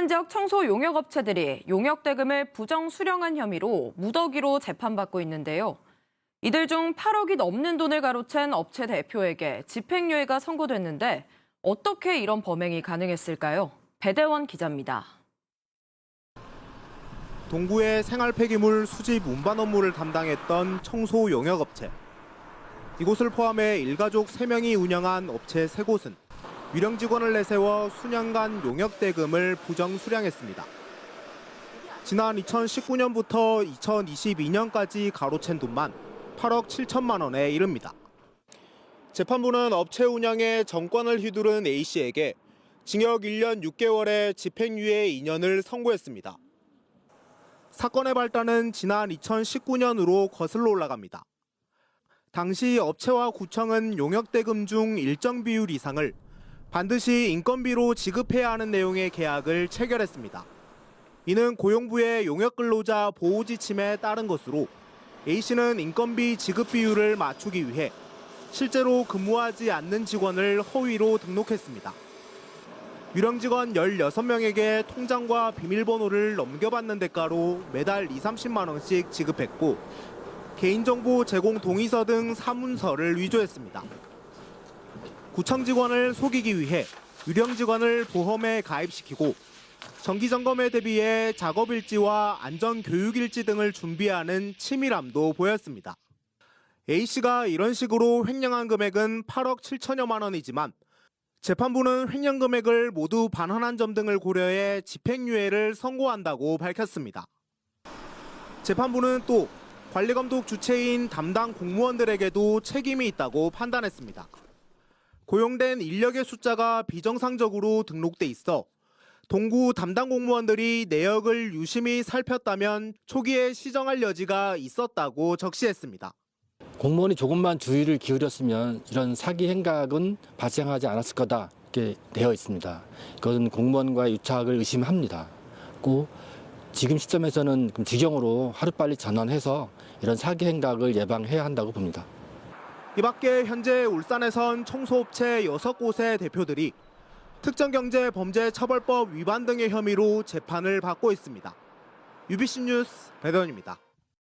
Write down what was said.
부산 지역 청소 용역 업체들이 용역 대금을 부정 수령한 혐의로 무더기로 재판받고 있는데요. 이들 중 8억이 넘는 돈을 가로챈 업체 대표에게 집행유예가 선고됐는데 어떻게 이런 범행이 가능했을까요? 배대원 기자입니다. 동구의 생활 폐기물 수집 운반 업무를 담당했던 청소 용역 업체. 이곳을 포함해 일가족 3명이 운영한 업체 3곳은 유령 직원을 내세워 수년간 용역 대금을 부정 수령했습니다. 지난 2019년부터 2022년까지 가로챈 돈만 8억 7천만 원에 이릅니다. 재판부는 업체 운영에 정권을 휘두른 A씨에게 징역 1년 6개월의 집행유예 2년을 선고했습니다. 사건의 발단은 지난 2019년으로 거슬러 올라갑니다. 당시 업체와 구청은 용역 대금 중 일정 비율 이상을 반드시 인건비로 지급해야 하는 내용의 계약을 체결했습니다. 이는 고용부의 용역근로자 보호 지침에 따른 것으로 A씨는 인건비 지급 비율을 맞추기 위해 실제로 근무하지 않는 직원을 허위로 등록했습니다. 유령 직원 16명에게 통장과 비밀번호를 넘겨받는 대가로 매달 2, 30만 원씩 지급했고 개인정보 제공 동의서 등 사문서를 위조했습니다. 구청 직원을 속이기 위해 유령 직원을 보험에 가입시키고 정기 점검에 대비해 작업 일지와 안전 교육 일지 등을 준비하는 치밀함도 보였습니다. A 씨가 이런 식으로 횡령한 금액은 8억 7천여만 원이지만 재판부는 횡령 금액을 모두 반환한 점 등을 고려해 집행유예를 선고한다고 밝혔습니다. 재판부는 또 관리감독 주체인 담당 공무원들에게도 책임이 있다고 판단했습니다. 고용된 인력의 숫자가 비정상적으로 등록돼 있어 동구 담당 공무원들이 내역을 유심히 살폈다면 초기에 시정할 여지가 있었다고 적시했습니다. 공무원이 조금만 주의를 기울였으면 이런 사기 행각은 발생하지 않았을 거다 이렇게 되어 있습니다. 그것은 공무원과의 유착을 의심합니다. 고 지금 시점에서는 지경으로 하루빨리 전환해서 이런 사기 행각을 예방해야 한다고 봅니다. 이 밖에 현재 울산에선 청소업체 6곳의 대표들이 특정경제범죄처벌법 위반 등의 혐의로 재판을 받고 있습니다. UBC 뉴스 배도현입니다.